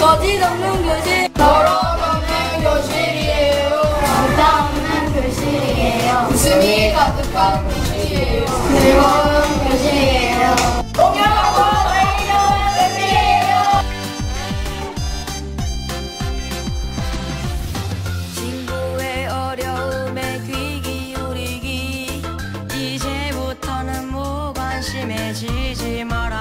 거짓 없는 교실. 더러움 없는 교실이에요. 정답 없는 교실이에요. 웃음이 가득한 교실이에요. 즐거운 교실이에요. 친구의 어려움에 귀 기울이기. 이제부터는 무관심해지지 마라.